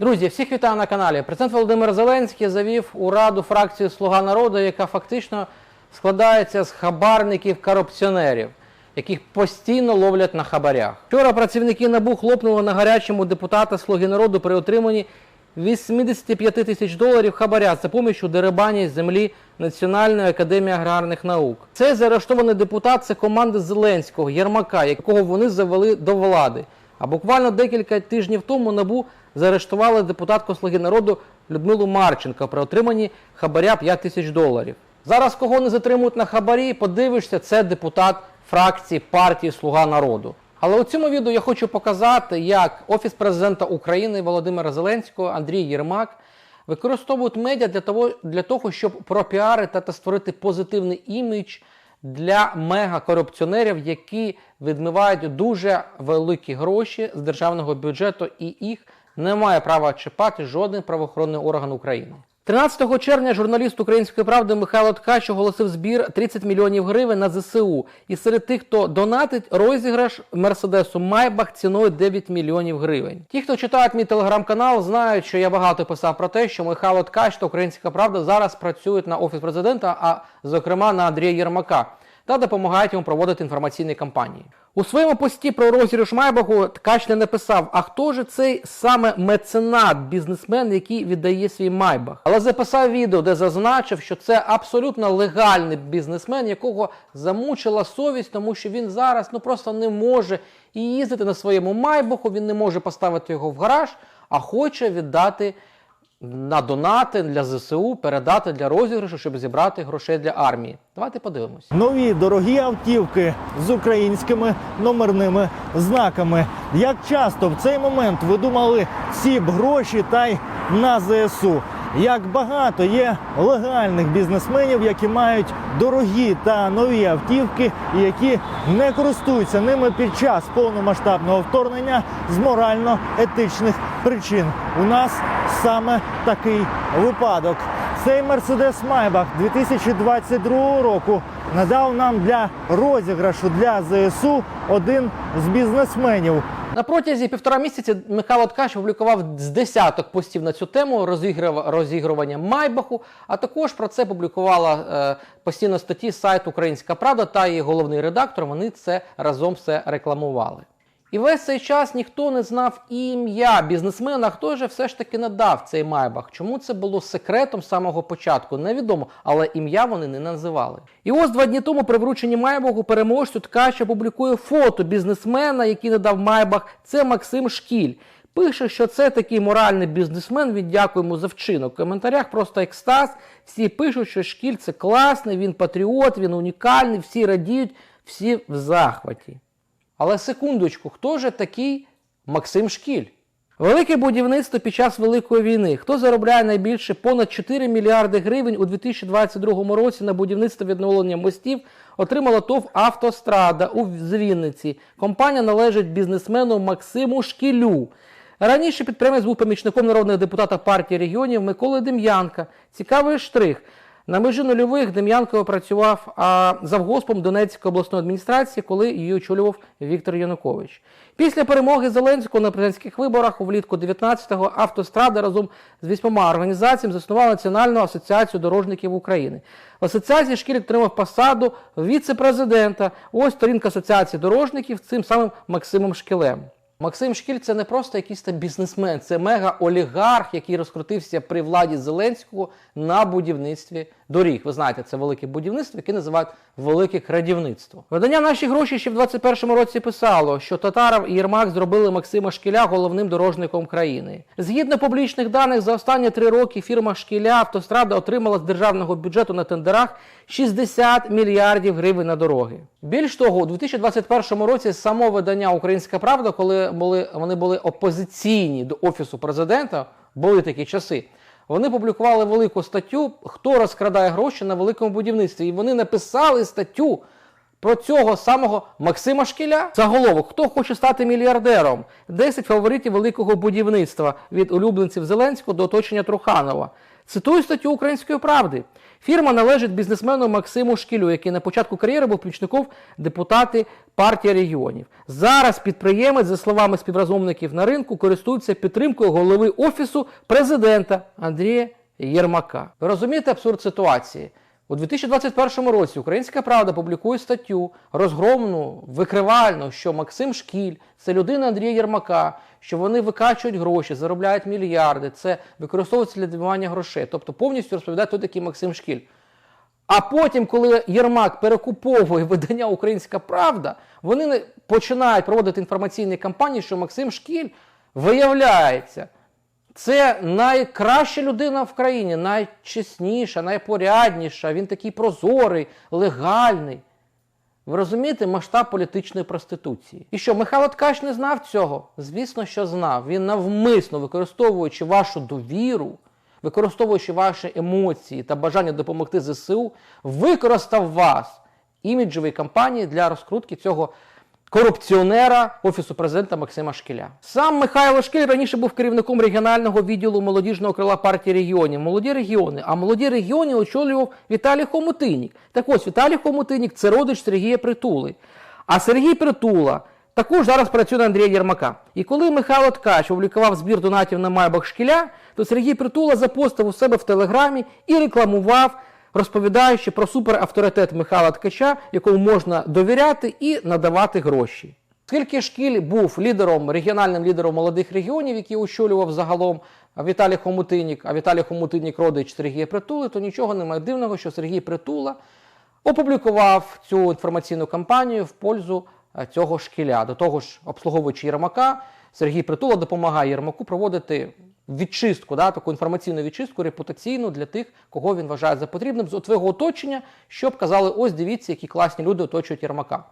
Друзі, всіх вітаю на каналі. Президент Володимир Зеленський завів у раду фракцію Слуга народу, яка фактично складається з хабарників-корупціонерів, яких постійно ловлять на хабарях. Вчора працівники НАБУ хлопнули на гарячому депутата Слуги народу при отриманні 85 тисяч доларів хабаря за поміч у дерибані землі Національної академії аграрних наук. Цей заарештований депутат це команда Зеленського, Єрмака, якого вони завели до влади. А буквально декілька тижнів тому НАБУ заарештували депутатку Слуги народу Людмилу Марченко при отриманні хабаря 5 тисяч доларів. Зараз кого не затримують на хабарі, подивишся, це депутат фракції партії Слуга народу. Але у цьому відео я хочу показати, як Офіс президента України Володимира Зеленського Андрій Єрмак використовують медіа для того, для того щоб пропіарити та створити позитивний імідж для мегакорупціонерів, які відмивають дуже великі гроші з державного бюджету, і їх не має права чіпати жоден правоохоронний орган України. 13 червня журналіст Української правди Михайло Ткач оголосив збір 30 мільйонів гривень на ЗСУ. І серед тих, хто донатить, розіграш Мерседесу Майбах ціною 9 мільйонів гривень. Ті, хто читають мій телеграм-канал, знають, що я багато писав про те, що Михайло Ткач та Українська правда зараз працюють на офіс президента, а зокрема на Андрія Єрмака, та допомагають йому проводити інформаційні кампанії. У своєму пості про розіграш Майбаху Ткач не написав, а хто ж цей саме меценат, бізнесмен, який віддає свій Майбах. Але записав відео, де зазначив, що це абсолютно легальний бізнесмен, якого замучила совість, тому що він зараз ну просто не може і їздити на своєму Майбаху, він не може поставити його в гараж, а хоче віддати на донати для ЗСУ, передати для розіграшу, щоб зібрати грошей для армії. Давайте подивимось. Нові дорогі автівки з українськими номерними знаками. Як часто в цей момент ви думали всі б гроші та й на ЗСУ? Як багато є легальних бізнесменів, які мають дорогі та нові автівки, і які не користуються ними під час повномасштабного вторгнення з морально-етичних причин. У нас саме такий випадок. Цей Мерседес Майбах 2022 року надав нам для розіграшу для ЗСУ один з бізнесменів. На протязі півтора місяці Михайло Ткач публікував з десяток постів на цю тему розігрування Майбаху, а також про це публікувала е, постійно статті сайт Українська Правда та її головний редактор. Вони це разом все рекламували. І весь цей час ніхто не знав ім'я бізнесмена, хто же все ж таки надав цей Майбах. Чому це було секретом з самого початку, невідомо, але ім'я вони не називали. І ось два дні тому при врученні Майбаху переможцю Ткач опублікує фото бізнесмена, який надав Майбах. Це Максим Шкіль. Пише, що це такий моральний бізнесмен. Він дякує йому за вчинок. В коментарях просто екстаз. Всі пишуть, що Шкіль це класний, він патріот, він унікальний, всі радіють, всі в захваті. Але секундочку, хто же такий Максим Шкіль? Велике будівництво під час Великої війни. Хто заробляє найбільше понад 4 мільярди гривень у 2022 році на будівництво відновлення мостів, отримала ТОВ Автострада у Вінниці. Компанія належить бізнесмену Максиму Шкілю. Раніше підприємець був помічником народного депутата партії регіонів Миколи Дем'янка. Цікавий штрих. На межі нульових Дем'янко працював завгоспом Донецької обласної адміністрації, коли її очолював Віктор Янукович. Після перемоги Зеленського на президентських виборах влітку 19-го автострада разом з вісьмома організаціями заснувала Національну асоціацію дорожників України. В асоціації шкіль отримав посаду віце-президента. Ось сторінка асоціації дорожників цим самим Максимом Шкілем. Максим Шкіль це не просто якийсь там бізнесмен, це мега-олігарх, який розкрутився при владі Зеленського на будівництві доріг. Ви знаєте, це велике будівництво, яке називають велике крадівництво. Видання наші гроші ще в 21-му році писало, що Татаров і Єрмак зробили Максима Шкіля головним дорожником країни. Згідно публічних даних, за останні три роки фірма Шкіля Автострада отримала з державного бюджету на тендерах 60 мільярдів гривень на дороги. Більш того, у 2021 році само видання Українська Правда, коли були вони були опозиційні до офісу президента, були такі часи. Вони публікували велику статтю, хто розкрадає гроші на великому будівництві. І вони написали статтю Про цього самого Максима Шкіля заголовок, хто хоче стати мільярдером? 10 фаворитів великого будівництва від улюбленців Зеленського до оточення Труханова. Цитую статтю Української правди. Фірма належить бізнесмену Максиму Шкілю, який на початку кар'єри був помічником депутати партії регіонів. Зараз підприємець, за словами співразумників на ринку, користується підтримкою голови офісу президента Андрія Єрмака. Ви розумієте абсурд ситуації? У 2021 році Українська Правда публікує статтю розгромну, викривальну, що Максим Шкіль це людина Андрія Єрмака, що вони викачують гроші, заробляють мільярди, це використовується для відмивання грошей. Тобто повністю розповідає, хто такий Максим Шкіль. А потім, коли Єрмак перекуповує видання Українська Правда, вони починають проводити інформаційні кампанії, що Максим Шкіль виявляється. Це найкраща людина в країні, найчесніша, найпорядніша. Він такий прозорий, легальний. Ви розумієте масштаб політичної проституції? І що, Михайло Ткач не знав цього? Звісно, що знав. Він навмисно, використовуючи вашу довіру, використовуючи ваші емоції та бажання допомогти ЗСУ, використав вас іміджовій кампанії для розкрутки цього корупціонера Офісу президента Максима Шкіля. Сам Михайло Шкіль раніше був керівником регіонального відділу молодіжного крила партії регіонів. Молоді регіони. А молоді регіони очолював Віталій Хомутинік. Так ось Віталій Хомутинік це родич Сергія Притули. А Сергій Притула також зараз працює на Андрія Єрмака. І коли Михайло Ткач опублікував збір донатів на майбах Шкіля, то Сергій Притула запостив у себе в телеграмі і рекламував розповідаючи про суперавторитет Михайла Ткача, якому можна довіряти і надавати гроші. Оскільки Шкіль був лідером, регіональним лідером молодих регіонів, який очолював загалом Віталій Хомутинік, а Віталій Хомутинік родич Сергія Притули, то нічого немає дивного, що Сергій Притула опублікував цю інформаційну кампанію в пользу е, цього шкіля. До того ж, обслуговуючи Єрмака, Сергій Притула допомагає Єрмаку проводити відчистку, да, таку інформаційну відчистку репутаційну для тих, кого він вважає за потрібним з твого оточення, щоб казали, ось дивіться, які класні люди оточують Єрмака.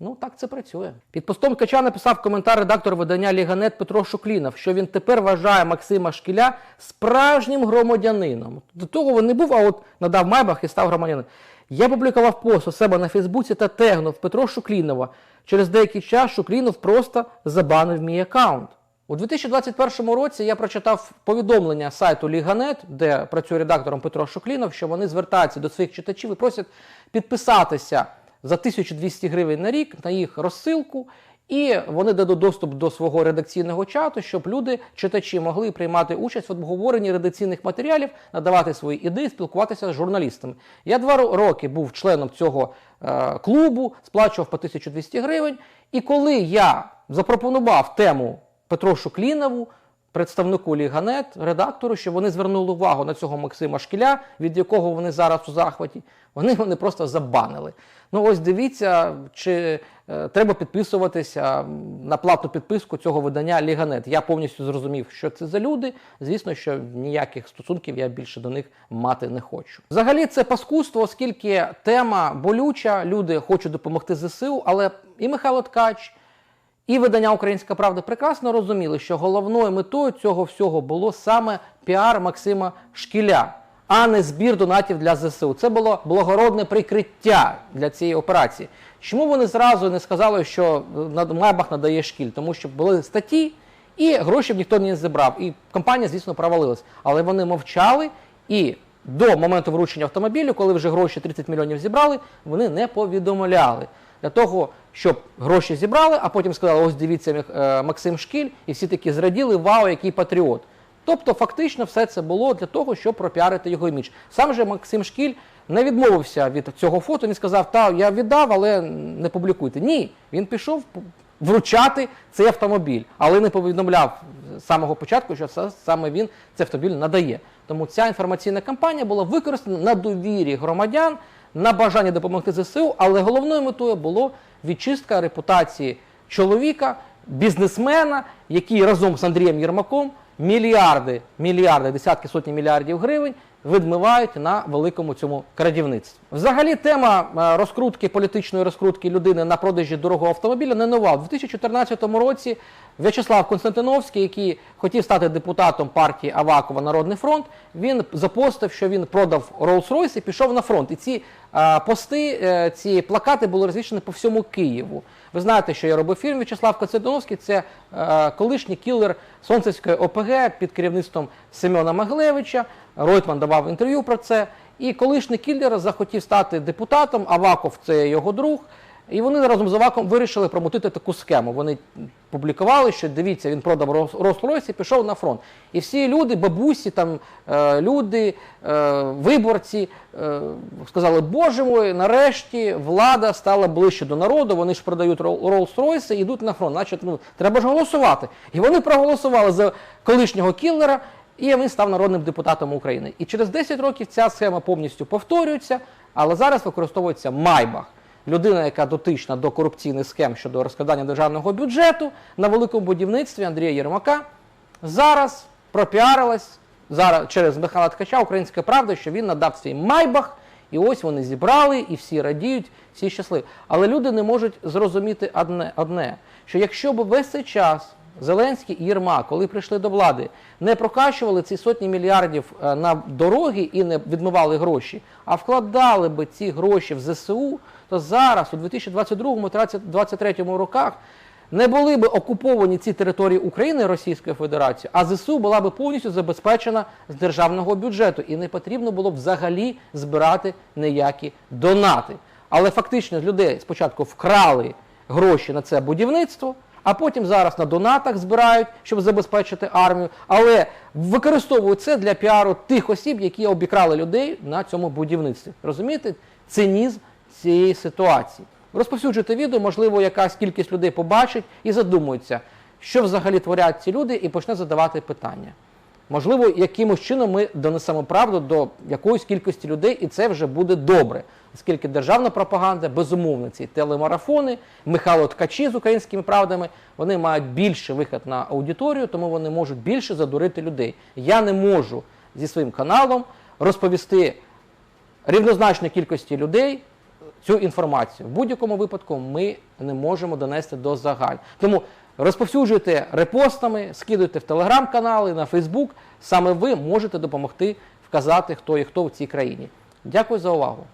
Ну так це працює. Під постом Ткача написав коментар редактор видання Ліганет Петро Шуклінов, що він тепер вважає Максима Шкіля справжнім громадянином. До того він не був, а от надав майбах і став громадянином. Я публікував пост у себе на Фейсбуці та тегнув Петро Шуклінова. Через деякий час Шуклінов просто забанив мій аккаунт. У 2021 році я прочитав повідомлення сайту Ліганет, де працює редактором Петро Шуклінов, що вони звертаються до своїх читачів і просять підписатися за 1200 гривень на рік на їх розсилку, і вони дадуть доступ до свого редакційного чату, щоб люди, читачі, могли приймати участь в обговоренні редакційних матеріалів, надавати свої ідеї, спілкуватися з журналістами. Я два роки був членом цього е, клубу, сплачував по 1200 гривень. І коли я запропонував тему Петру Шуклінову, представнику Ліганет, редактору, щоб вони звернули увагу на цього Максима Шкіля, від якого вони зараз у захваті, вони мене просто забанили. Ну ось дивіться, чи е, треба підписуватися на платну підписку цього видання Ліганет. Я повністю зрозумів, що це за люди. Звісно, що ніяких стосунків я більше до них мати не хочу. Взагалі, це паскудство, оскільки тема болюча, люди хочуть допомогти ЗСУ, але і Михайло Ткач. І видання Українська Правда прекрасно розуміли, що головною метою цього всього було саме піар Максима Шкіля, а не збір донатів для ЗСУ. Це було благородне прикриття для цієї операції. Чому вони зразу не сказали, що Майбах надає шкіль? Тому що були статті, і гроші б ніхто не зібрав. І компанія, звісно, провалилась. Але вони мовчали і до моменту вручення автомобілю, коли вже гроші 30 мільйонів зібрали, вони не повідомляли. Для того, щоб гроші зібрали, а потім сказали, ось дивіться е, Максим Шкіль, і всі такі зраділи, вау, який патріот. Тобто, фактично, все це було для того, щоб пропіарити його імідж. Сам же Максим Шкіль не відмовився від цього фото. Він сказав, та я віддав, але не публікуйте. Ні, він пішов вручати цей автомобіль, але не повідомляв з самого початку, що саме він цей автомобіль надає. Тому ця інформаційна кампанія була використана на довірі громадян, на бажання допомогти ЗСУ, але головною метою було відчистка репутації чоловіка, бізнесмена, який разом з Андрієм Єрмаком мільярди, мільярди, десятки сотні мільярдів гривень відмивають на великому цьому крадівництві. Взагалі, тема е, розкрутки політичної розкрутки людини на продажі дорогого автомобіля не нова. У 2014 році В'ячеслав Константиновський, який хотів стати депутатом партії Авакова Народний фронт, він запостив, що він продав Rolls-Royce і пішов на фронт. І ці пости, е, ці плакати були розвішені по всьому Києву. Ви знаєте, що я робив фільм В'ячеслав Коцедоновський, це е, колишній кілер Сонцевської ОПГ під керівництвом Семена Маглевича. Ройтман давав інтерв'ю про це. І колишній кілер захотів стати депутатом, Аваков це його друг. І вони разом з Аваком вирішили промутити таку схему. Вони публікували, що дивіться, він продав Rolls-Royce і пішов на фронт. І всі люди, бабусі, там е, люди, е, виборці е, сказали, боже мой, нарешті влада стала ближче до народу, вони ж продають Rolls-Royce і йдуть на фронт. Значить, ну, треба ж голосувати. І вони проголосували за колишнього кіллера, і він став народним депутатом України. І через 10 років ця схема повністю повторюється, але зараз використовується Майбах. Людина, яка дотична до корупційних схем щодо розкрадання державного бюджету на великому будівництві Андрія Єрмака, зараз пропіарилась зараз через Михайла Ткача Українська правда, що він надав свій майбах, і ось вони зібрали, і всі радіють, всі щасливі. Але люди не можуть зрозуміти одне, одне що якщо б весь цей час Зеленський і Єрмак, коли прийшли до влади, не прокачували ці сотні мільярдів е, на дороги і не відмивали гроші, а вкладали би ці гроші в ЗСУ, то зараз, у 2022-2023 роках, не були б окуповані ці території України Російською Федерацією, а ЗСУ була б повністю забезпечена з державного бюджету і не потрібно було б взагалі збирати ніякі донати. Але фактично людей спочатку вкрали гроші на це будівництво, а потім зараз на донатах збирають, щоб забезпечити армію, але використовують це для піару тих осіб, які обікрали людей на цьому будівництві. Розумієте? Цинізм цієї ситуації. Розповсюджуйте відео, можливо, якась кількість людей побачить і задумується, що взагалі творять ці люди, і почне задавати питання. Можливо, якимось чином ми донесемо правду до якоїсь кількості людей, і це вже буде добре. Оскільки державна пропаганда, безумовно, ці телемарафони, Михайло Ткачі з українськими правдами, вони мають більше вихід на аудиторію, тому вони можуть більше задурити людей. Я не можу зі своїм каналом розповісти рівнозначної кількості людей цю інформацію. В будь-якому випадку ми не можемо донести до загаль. Тому розповсюджуйте репостами, скидуйте в телеграм-канали, на Фейсбук. Саме ви можете допомогти вказати, хто і хто в цій країні. Дякую за увагу.